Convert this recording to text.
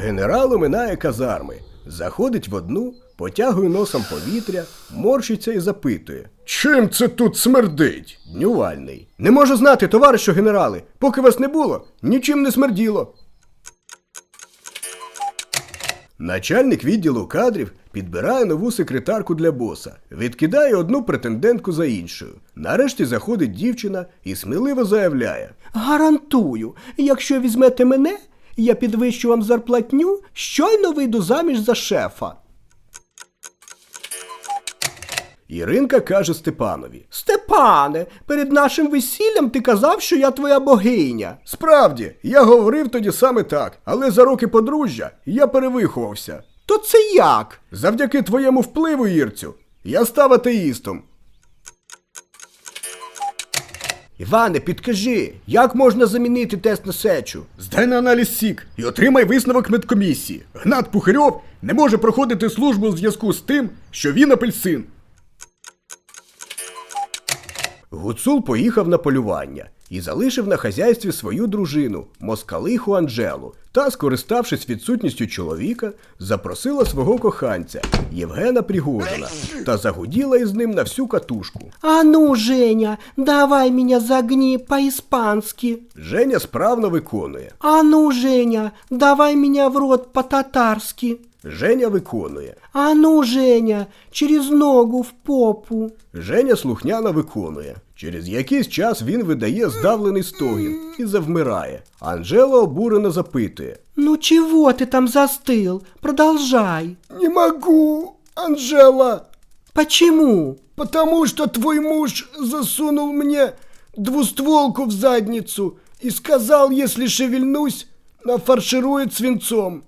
Генерал оминає казарми, заходить в одну, потягує носом повітря, морщиться і запитує. Чим це тут смердить? Днювальний. Не можу знати, товаришу генерали. Поки вас не було, нічим не смерділо. Начальник відділу кадрів підбирає нову секретарку для боса, відкидає одну претендентку за іншою. Нарешті заходить дівчина і сміливо заявляє: Гарантую, якщо візьмете мене, я підвищу вам зарплатню, щойно вийду заміж за шефа. Іринка каже Степанові. Степане, перед нашим весіллям ти казав, що я твоя богиня. Справді, я говорив тоді саме так, але за роки подружжя я перевиховався. То це як? Завдяки твоєму впливу, Ірцю, я став атеїстом. Іване, підкажи, як можна замінити тест на сечу? Здай на аналіз сік і отримай висновок медкомісії. Гнат Пухарьов не може проходити службу у зв'язку з тим, що він апельсин. Гуцул поїхав на полювання і залишив на хазяйстві свою дружину, москалиху Анжелу, та, скориставшись відсутністю чоловіка, запросила свого коханця Євгена Пригожина та загуділа із ним на всю катушку. А ну, Женя, давай меня загни по-испански. Женя справно виконує. А ну, Женя, давай меня в рот по-татарски. Женя виконує. А ну, Женя, через ногу в попу. Женя слухняно виконує. Через якийсь час він видає здавлений стогін і завмирає. Анжела обурено запитує. Ну чего ты там застыл? Продолжай. Не могу, Анжела, Почему? потому что твой муж засунул мне двустволку в задницу и сказал, если шевельнусь, нафарширует свинцом.